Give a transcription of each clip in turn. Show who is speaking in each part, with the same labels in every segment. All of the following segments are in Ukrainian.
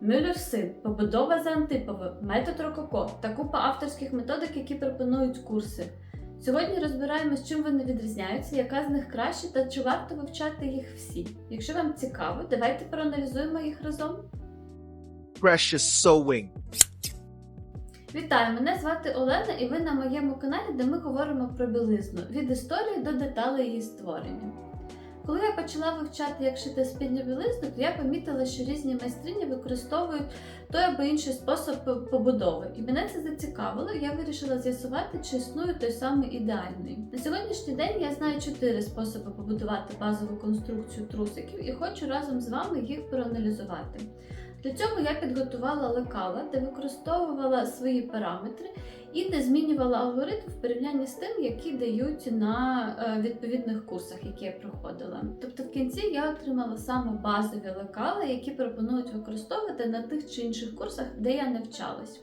Speaker 1: Мюллер син, побудова за Антиповою, метод Рококо та купа авторських методик, які пропонують курси. Сьогодні розбираємо, з чим вони відрізняються, яка з них краще та чи варто вивчати їх всі. Якщо вам цікаво, давайте проаналізуємо їх разом.
Speaker 2: Precious sewing.
Speaker 1: Вітаю! Мене звати Олена, і ви на моєму каналі, де ми говоримо про білизну від історії до деталей її створення. Коли я почала вивчати, як шити спідню білизну, то я помітила, що різні майстрині використовують той або інший спосіб побудови. І мене це зацікавило, я вирішила з'ясувати, чи існує той самий ідеальний. На сьогоднішній день я знаю чотири способи побудувати базову конструкцію трусиків і хочу разом з вами їх проаналізувати. Для цього я підготувала лекала, де використовувала свої параметри і де змінювала алгоритм в порівнянні з тим, які дають на е, відповідних курсах, які я проходила. Тобто в кінці я отримала саме базові лекала, які пропонують використовувати на тих чи інших курсах, де я навчалась.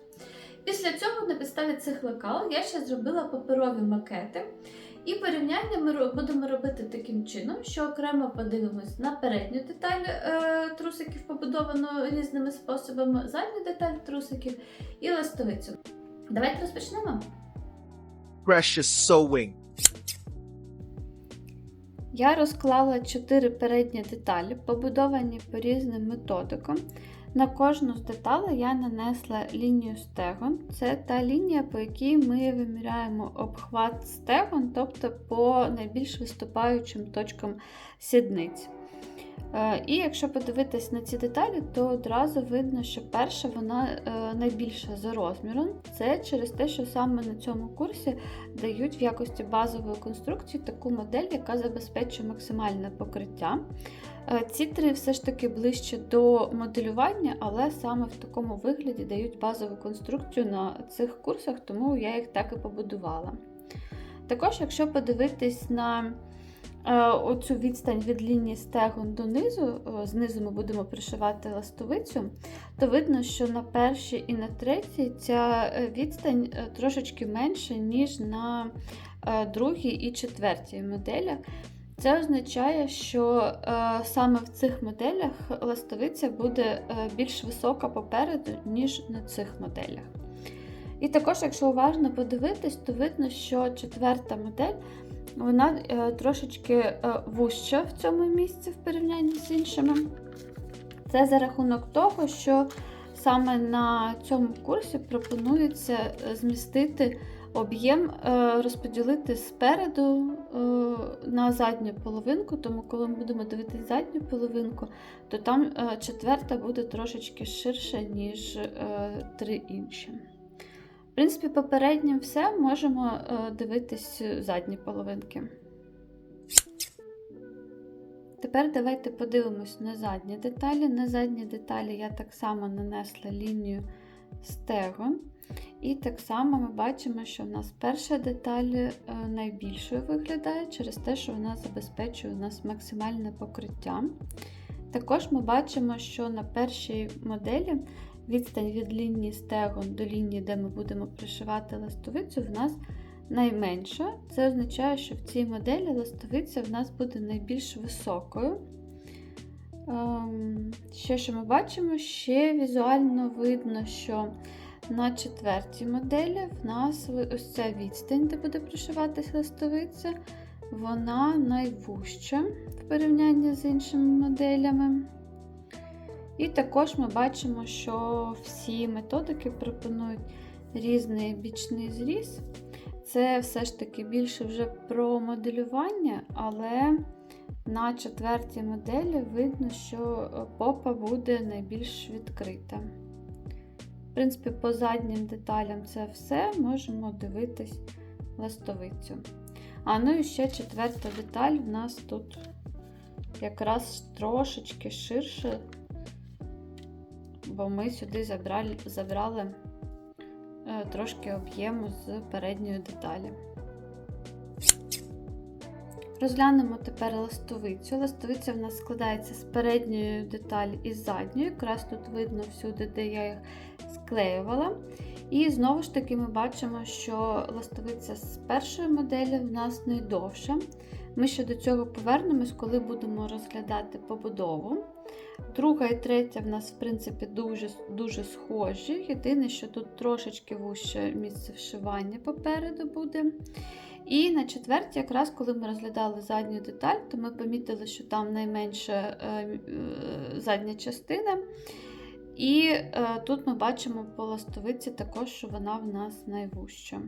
Speaker 1: Після цього на підставі цих лекал я ще зробила паперові макети. І порівняння ми будемо робити таким чином, що окремо подивимось на передню деталь е, трусиків, побудовану різними способами, задню деталь трусиків і ластовицю. Давайте розпочнемо.
Speaker 2: Precious sewing.
Speaker 1: Я розклала чотири передні деталі, побудовані по різним методикам. На кожну з деталей я нанесла лінію стегон. Це та лінія, по якій ми виміряємо обхват стегон, тобто по найбільш виступаючим точкам сідниць. Е, І якщо подивитись на ці деталі, то одразу видно, що перша вона е, найбільша за розміром. Це через те, що саме на цьому курсі дають в якості базової конструкції таку модель, яка забезпечує максимальне покриття. Е, Ці три все ж таки ближче до моделювання, але саме в такому вигляді дають базову конструкцію на цих курсах, тому я їх так і побудувала. Також, якщо подивитись на е, оцю відстань від лінії стегон до низу, е, знизу ми будемо пришивати ластовицю, то видно, що на першій і на третій ця відстань трошечки менша, ніж на другій і четвертій моделях. Це означає, що е, саме в цих моделях ластовиця буде е, більш висока попереду, ніж на цих моделях. І також, якщо уважно подивитись, то видно, що четверта модель вона е, трошечки вужча в цьому місці в порівнянні з іншими. Це за рахунок того, що саме на цьому курсі пропонується е, змістити об'єм, е, розподілити спереду е, на задню половинку, тому коли ми будемо дивитися задню половинку, то там четверта буде трошечки ширша, ніж три інші. В принципі, попереднім все можемо дивитись задні половинки. Тепер давайте подивимось на задні деталі. На задні деталі я так само нанесла лінію стегон. І так само ми бачимо, що в нас перша деталь е, найбільшою виглядає через те, що вона забезпечує у нас максимальне покриття. Також ми бачимо, що на першій моделі відстань від лінії стегон до лінії, де ми будемо пришивати ластовицю, в нас найменша. Це означає, що в цій моделі ластовиця в нас буде найбільш високою. Ем, Ще що ми бачимо, ще візуально видно, що на четвертій моделі в нас ось ця відстань, де буде пришиватись листовиця, вона найвужча в порівнянні з іншими моделями. І також ми бачимо, що всі методики пропонують різний бічний зріз. Це все ж таки більше вже про моделювання, але на четвертій моделі видно, що попа буде найбільш відкрита. В принципі, по заднім деталям це все, можемо дивитись ластовицю. А ну і ще четверта деталь в нас тут якраз трошечки ширше, бо ми сюди забрали, забрали трошки об'єму з передньої деталі. Розглянемо тепер ластовицю. Ластовиця в нас складається з передньої деталі і задньої. Якраз тут видно всюди, де я їх склеювала. І знову ж таки ми бачимо, що ластовиця з першої моделі в нас найдовша. Ми ще до цього повернемось, коли будемо розглядати побудову. Друга і третя в нас, в принципі, дуже, дуже схожі. Єдине, що тут трошечки вуще місце вшивання попереду буде. І на четвертій, якраз коли ми розглядали задню деталь, то ми помітили, що там найменша е, е, задня частина. І е, тут ми бачимо по ластовиці також, що вона в нас найвужча.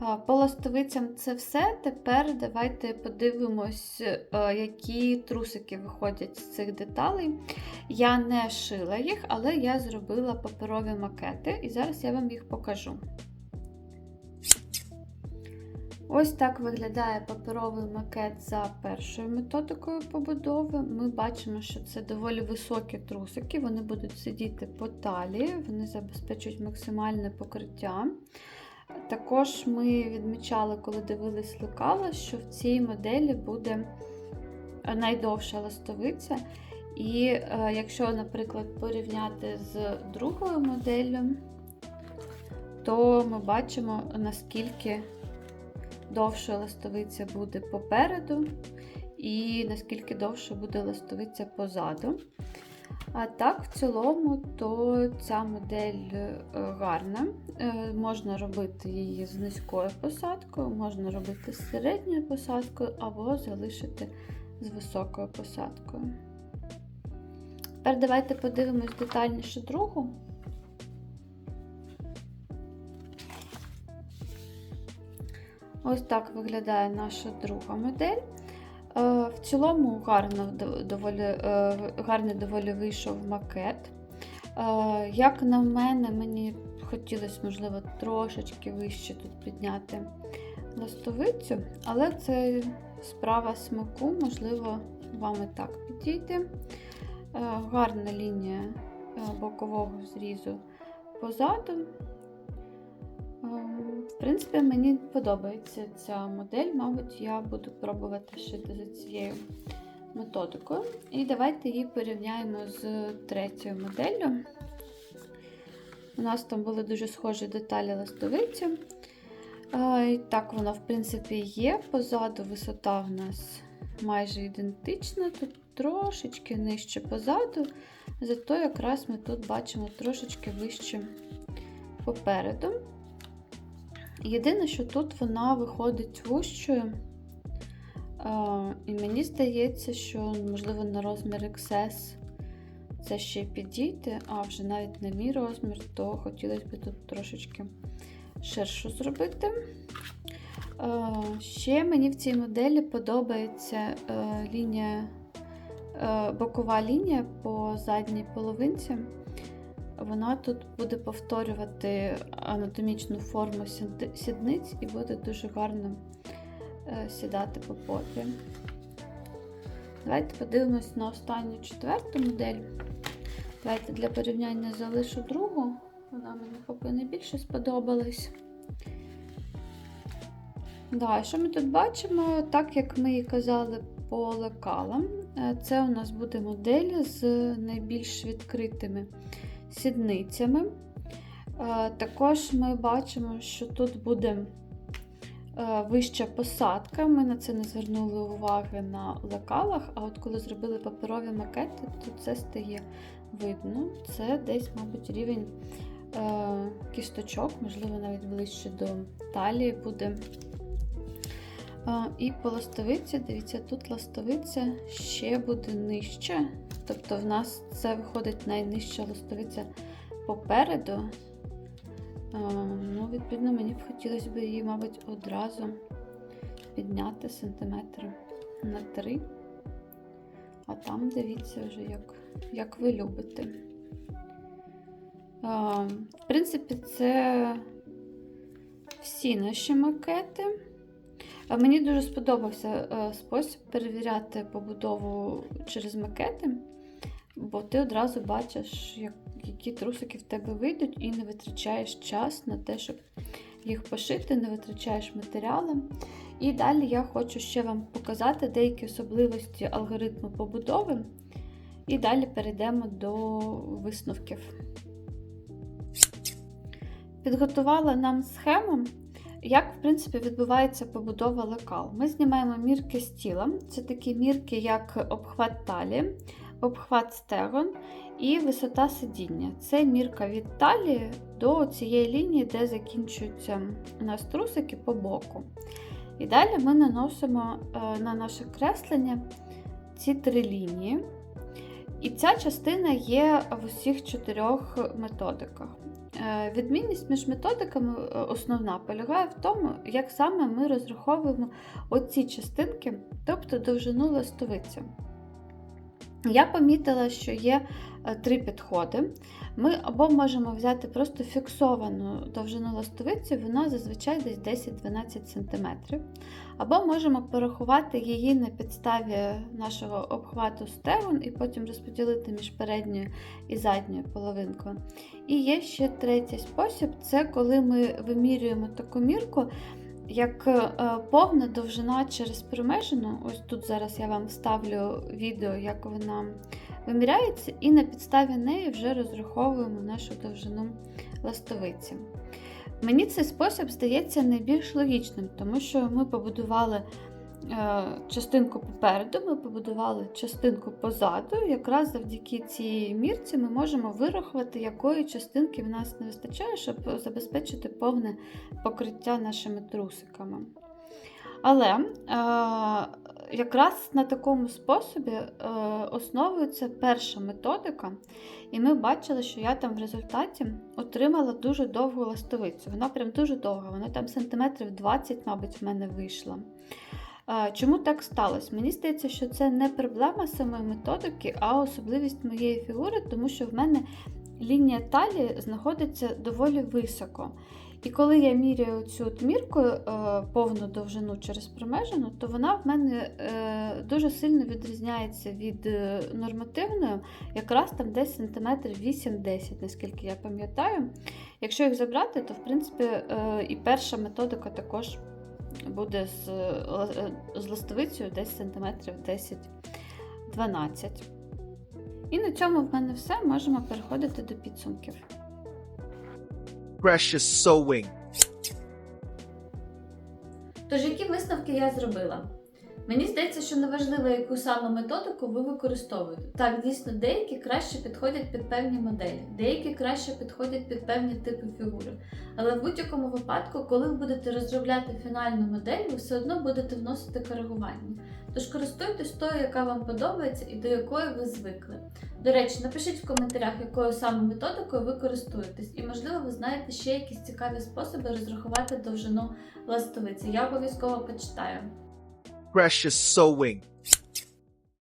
Speaker 1: По ластовицям це все. Тепер давайте подивимось, е, які трусики виходять з цих деталей. Я не шила їх, але я зробила паперові макети, і зараз я вам їх покажу. Ось так виглядає паперовий макет за першою методикою побудови. Ми бачимо, що це доволі високі трусики, вони будуть сидіти по талії, вони забезпечують максимальне покриття. Також ми відмічали, коли дивились лекала, що в цій моделі буде найдовша ластовиця. І е, якщо, наприклад, порівняти з другою моделлю, то ми бачимо, наскільки довша ластовиця буде попереду, і наскільки довше буде ластовиця позаду. А так, в цілому, то ця модель е, гарна. Е, Можна робити її з низькою посадкою, можна робити з середньою посадкою, або залишити з високою посадкою. Тепер давайте подивимось детальніше другу. Ось так виглядає наша друга модель. Е, В цілому гарно, доволі, е, гарний доволі вийшов макет. Е, Як на мене, мені хотілося, можливо, трошечки вище тут підняти ластовицю, але це справа смаку, можливо, вам і так підійде. Гарна лінія бокового зрізу позаду. В принципі, мені подобається ця модель, мабуть, я буду пробувати шити за цією методикою. І давайте її порівняємо з третьою моделлю. У нас там були дуже схожі деталі ластовиці. І так, воно, в принципі, є. Позаду висота в нас майже ідентична, тут трошечки нижче позаду, зато якраз ми тут бачимо трошечки вище попереду. Єдине, що тут вона виходить вущою. І мені здається, що, можливо, на розмір XS це ще підійде, а вже навіть на мій розмір, то хотілося б тут трошечки ширшу зробити. Ще мені в цій моделі подобається е, лінія, е, бокова лінія по задній половинці. Вона тут буде повторювати анатомічну форму сідниць і буде дуже гарно е, сідати по попі. Давайте подивимось на останню четверту модель. Давайте для порівняння залишу другу. Вона мені поки найбільше сподобалась. Да, що ми тут бачимо? Так як ми і казали по лекалам, це у нас буде модель з найбільш відкритими сідницями. Е, також ми бачимо, що тут буде е, вища посадка. Ми на це не звернули уваги на лекалах, а от коли зробили паперові макети, то це стає видно. Це десь, мабуть, рівень е, кісточок, можливо, навіть ближче до талії буде. І по ластовиці, дивіться, тут ластовиця ще буде нижче. Тобто в нас це виходить найнижча ластовиця попереду. Ну, Відповідно, мені б хотілося б її, мабуть, одразу підняти сантиметр на 3. А там дивіться вже, як, як ви любите. В принципі, це всі наші макети. Мені дуже сподобався е, спосіб перевіряти побудову через макети, бо ти одразу бачиш, які трусики в тебе вийдуть, і не витрачаєш час на те, щоб їх пошити, не витрачаєш матеріали. І далі я хочу ще вам показати деякі особливості алгоритму побудови. І далі перейдемо до висновків. Підготувала нам схему. Як, в принципі, відбувається побудова лекал? Ми знімаємо мірки з тіла. Це такі мірки, як обхват талії, обхват стегон і висота сидіння. Це мірка від талії до цієї лінії, де закінчуються у нас трусики по боку. І далі ми наносимо е, на наше креслення ці три лінії. І ця частина є в усіх чотирьох методиках. Е, Відмінність між методиками е, основна полягає в тому, як саме ми розраховуємо оці частинки, тобто довжину ластовиці. Я помітила, що є е, три підходи. Ми або можемо взяти просто фіксовану довжину ластовиці, вона зазвичай десь 10-12 см. Або можемо порахувати її на підставі нашого обхвату стегон і потім розподілити між передньою і задньою половинкою. І є ще третій спосіб це коли ми вимірюємо таку мірку, як е, повна довжина через примежину. Ось тут зараз я вам вставлю відео, як вона виміряється, і на підставі неї вже розраховуємо нашу довжину ластовиці. Мені цей спосіб здається найбільш логічним, тому що ми побудували е, частинку попереду, ми побудували частинку позаду. Якраз завдяки цій мірці ми можемо вирахувати, якої частинки в нас не вистачає, щоб забезпечити повне покриття нашими трусиками. Але е, якраз на такому способі е, основується перша методика, і ми бачили, що я там в результаті отримала дуже довгу ластовицю. Вона прям дуже довга, вона там сантиметрів 20, мабуть, в мене вийшла. Чому так сталося? Мені здається, що це не проблема самої методики, а особливість моєї фігури, тому що в мене лінія талії знаходиться доволі високо. І коли я міряю цю мірку е, повну довжину через промежину, то вона в мене е, дуже сильно відрізняється від е, нормативної, якраз там десь сантиметрів 8-10, наскільки я пам'ятаю. Якщо їх забрати, то в принципі і перша методика також буде з, з ластовицею десь сантиметрів 10-12. І на цьому в мене все. Можемо переходити до підсумків.
Speaker 2: Precious sewing.
Speaker 1: Тож, які висновки я зробила? Мені здається, що неважливо, яку саме методику ви використовуєте. Так, дійсно, деякі краще підходять під певні моделі, деякі краще підходять під певні типи фігури. Але в будь-якому випадку, коли ви будете розробляти фінальну модель, ви все одно будете вносити коригування. Тож користуйтесь тою, яка вам подобається і до якої ви звикли. До речі, напишіть в коментарях, якою саме методикою ви користуєтесь, і можливо ви знаєте ще якісь цікаві способи розрахувати довжину ластовиці. Я обов'язково почитаю.
Speaker 2: precious sowing.